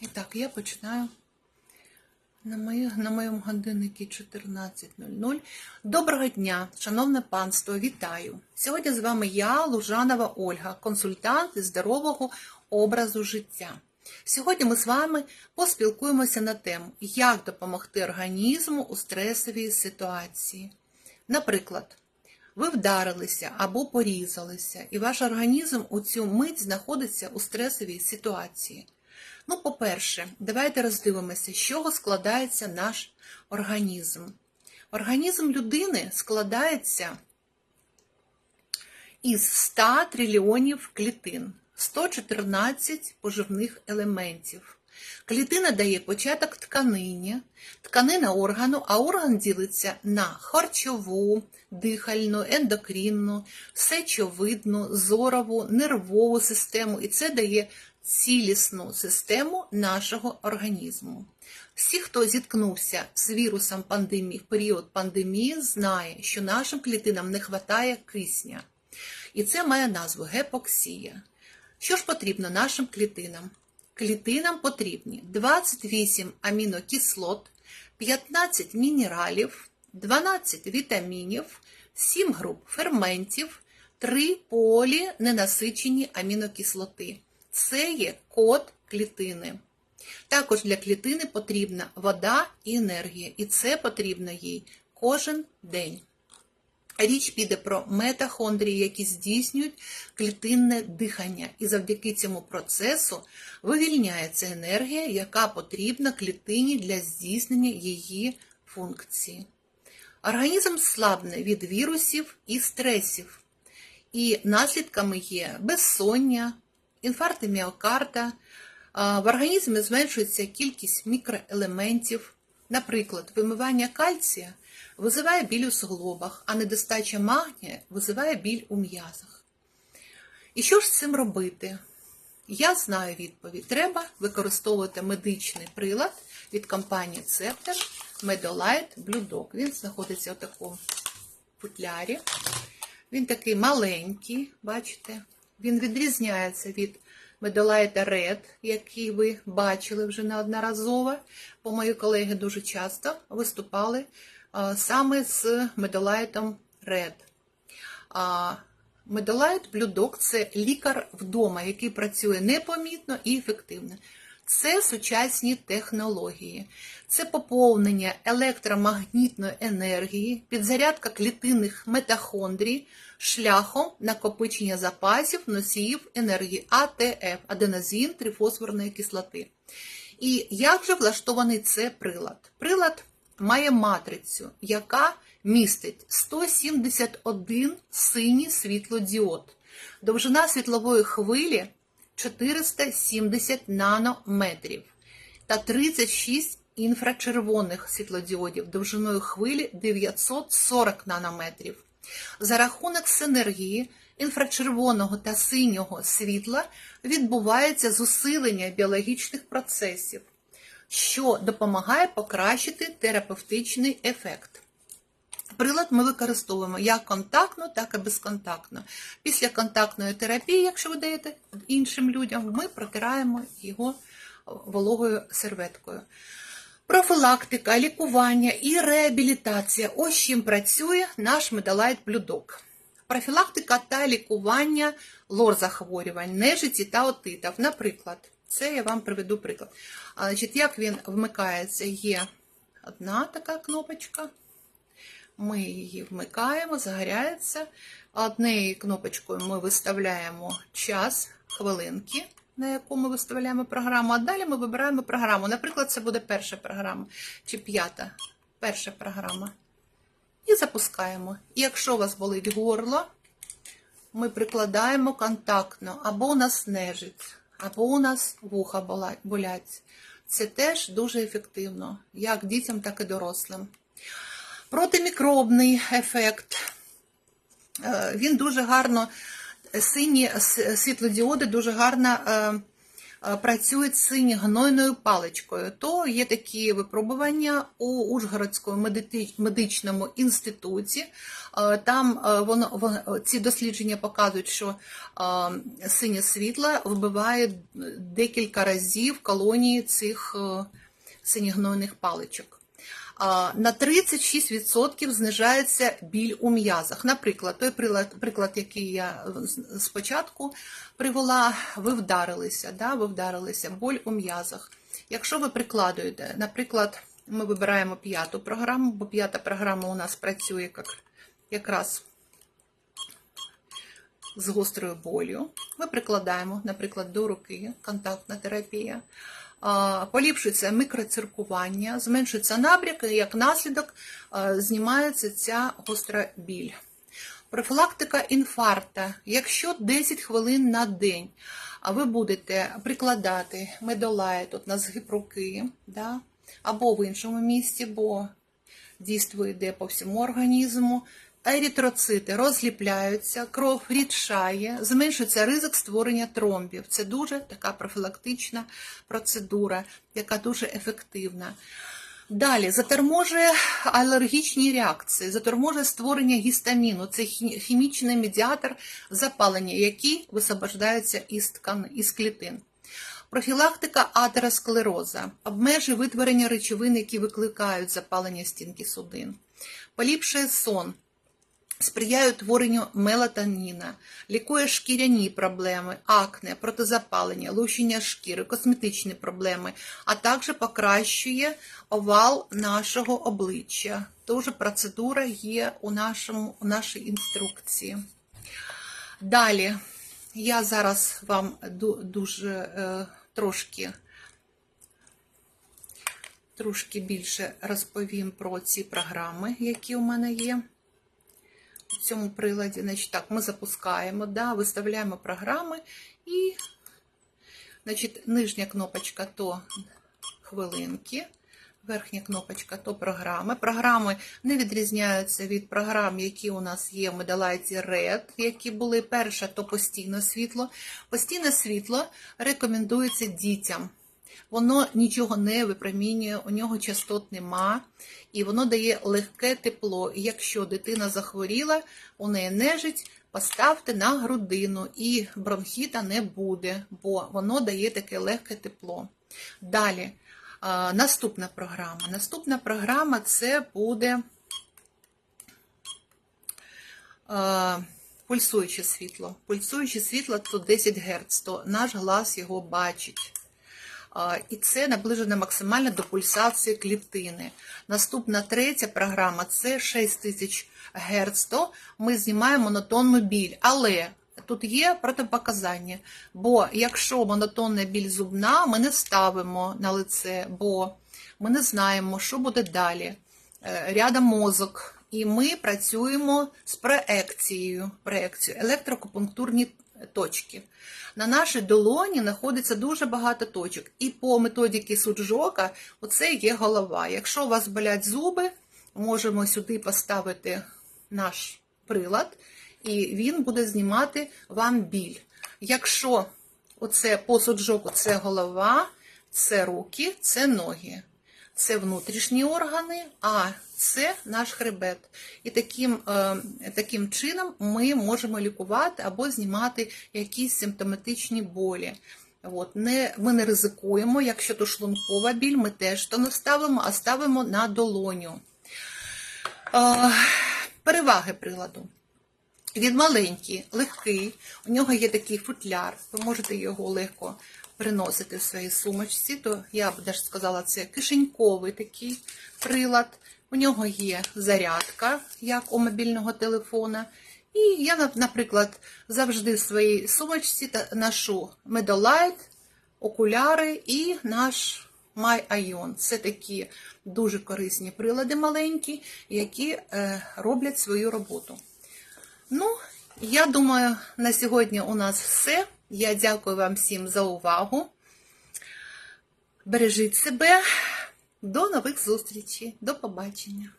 І так, я починаю на, мої, на моєму годиннику 14.00. Доброго дня, шановне панство, вітаю! Сьогодні з вами я, Лужанова Ольга, консультант із здорового образу життя. Сьогодні ми з вами поспілкуємося на тему, як допомогти організму у стресовій ситуації. Наприклад, ви вдарилися або порізалися, і ваш організм у цю мить знаходиться у стресовій ситуації. Ну, по-перше, давайте роздивимося, з чого складається наш організм. Організм людини складається із 100 трильйонів клітин, 114 поживних елементів. Клітина дає початок тканині, тканина органу, а орган ділиться на харчову, дихальну, ендокринну, сечовидну, зорову, нервову систему, і це дає цілісну систему нашого організму. Всі, хто зіткнувся з вірусом пандемії в період пандемії, знає, що нашим клітинам не вистачає кисня. І це має назву гепоксія. Що ж потрібно нашим клітинам? Клітинам потрібні 28 амінокислот, 15 мінералів, 12 вітамінів, 7 груп ферментів, 3 поліненасичені амінокислоти. Це є код клітини. Також для клітини потрібна вода і енергія, і це потрібно їй кожен день. Річ піде про метахондрії, які здійснюють клітинне дихання, і завдяки цьому процесу вивільняється енергія, яка потрібна клітині для здійснення її функції. Організм слабне від вірусів і стресів, і наслідками є безсоння, інфаркти міокарда, в організмі зменшується кількість мікроелементів. Наприклад, вимивання кальція визиває біль у суглобах, а недостача магнія визиває біль у м'язах. І що ж з цим робити? Я знаю відповідь. Треба використовувати медичний прилад від компанії Цептер Medolite Blue. Він знаходиться в такому футлярі. Він такий маленький, бачите? Він відрізняється від Медолайта Red, який ви бачили вже неодноразово, бо мої колеги дуже часто виступали саме з Медолайтом Red. Медолайт блюдок – це лікар вдома, який працює непомітно і ефективно. Це сучасні технології, це поповнення електромагнітної енергії, підзарядка клітинних метахондрій шляхом накопичення запасів носіїв енергії АТФ, аденозин трифосфорної кислоти. І як же влаштований це прилад? Прилад має матрицю, яка містить 171 синій світлодіод. Довжина світлової хвилі 470 нанометрів та 36 інфрачервоних світлодіодів довжиною хвилі 940 нанометрів. За рахунок синергії інфрачервоного та синього світла відбувається зусилення біологічних процесів, що допомагає покращити терапевтичний ефект. Прилад ми використовуємо як контактно, так і безконтактно. Після контактної терапії, якщо ви даєте іншим людям, ми протираємо його вологою серветкою. Профілактика, лікування і реабілітація. Ось чим працює наш медалайт блюдок. Профілактика та лікування лор-захворювань, нежиті та отитів. Наприклад, це я вам приведу приклад. Значить, Як він вмикається, є одна така кнопочка. Ми її вмикаємо, загоряється. Однією кнопочкою ми виставляємо час, хвилинки, на яку ми виставляємо програму, а далі ми вибираємо програму. Наприклад, це буде перша програма чи п'ята перша програма. І запускаємо. І якщо у вас болить горло, ми прикладаємо контактно, або у нас нежить, або у нас вуха болять. Це теж дуже ефективно, як дітям, так і дорослим. Протимікробний ефект. Він дуже гарно, сині світлодіоди дуже гарно е, працюють синьо-гнойною паличкою, то є такі випробування у Ужгородському медичному інституті. Е, Там е, воно, ці дослідження показують, що е, синє світло вбиває декілька разів колонії цих е, синьогнойних паличок. На 36% знижається біль у м'язах. Наприклад, той приклад, приклад який я спочатку привела, ви вдарилися, да? ви вдарилися, боль у м'язах. Якщо ви прикладуєте, наприклад, ми вибираємо п'яту програму, бо п'ята програма у нас працює як, якраз з гострою болю. Ми прикладаємо, наприклад, до руки контактна терапія. Поліпшується мікроциркування, зменшується набряк, і як наслідок знімається ця гостра біль. Профілактика інфаркта. Якщо 10 хвилин на день ви будете прикладати медолай тут на згиб руки, да, або в іншому місці, бо дійство йде по всьому організму. Ерітроцити розліпляються, кров рідшає, зменшується ризик створення тромбів. Це дуже така профілактична процедура, яка дуже ефективна. Далі заторможує алергічні реакції, заторможує створення гістаміну. Це хімічний медіатор запалення, який висвобождається із ткани, із клітин. Профілактика атеросклероза обмежує витворення речовин, які викликають запалення стінки судин. Поліпшує сон, сприяє утворенню мелатоніна, лікує шкіряні проблеми, акне, протизапалення, лущення шкіри, косметичні проблеми, а також покращує овал нашого обличчя. Тоже процедура є у, нашому, у нашій інструкції. Далі я зараз вам дуже е, трошки, трошки більше розповім про ці програми, які у мене є. Цьому приладі, значить, так, ми запускаємо, да, виставляємо програми і значить, нижня кнопочка то хвилинки, верхня кнопочка то програми. Програми не відрізняються від програм, які у нас є в Медалайті Red, які були перша, то постійне світло. Постійне світло рекомендується дітям. Воно нічого не випромінює, у нього частот нема, і воно дає легке тепло. І якщо дитина захворіла, у неї нежить, поставте на грудину, і бронхіта не буде, бо воно дає таке легке тепло. Далі, наступна програма. Наступна програма це буде пульсуюче світло. Пульсуюче світло то 10 Гц, то наш глаз його бачить. І це наближено максимально до пульсації клітини. Наступна третя програма це 6000 Гц, то ми знімаємо монотонну біль. Але тут є протипоказання, бо якщо монотонна біль зубна, ми не ставимо на лице, бо ми не знаємо, що буде далі. Е, Рядом мозок. І ми працюємо з проекцією, проекцією електроакупунктурні точки. На нашій долоні знаходиться дуже багато точок. І по методиці суджока оце є голова. Якщо у вас болять зуби, можемо сюди поставити наш прилад, і він буде знімати вам біль. Якщо оце по суджоку це голова, це руки, це ноги. Це внутрішні органи, а це наш хребет. І таким, е, таким чином ми можемо лікувати або знімати якісь симптоматичні болі. От, не, ми не ризикуємо, якщо то шлункова біль, ми теж то не ставимо, а ставимо на долоню. Е, переваги приладу. Він маленький, легкий, у нього є такий футляр, ви можете його легко приносити в своїй сумочці, то я б навіть сказала, це кишеньковий такий прилад. У нього є зарядка, як у мобільного телефона. І я, наприклад, завжди в своїй сумочці ношу медолайт, окуляри і наш MyIon. Це такі дуже корисні прилади маленькі, які е, роблять свою роботу. Ну, я думаю, на сьогодні у нас все. Я дякую вам всім за увагу. Бережіть себе. До нових зустрічей. До побачення.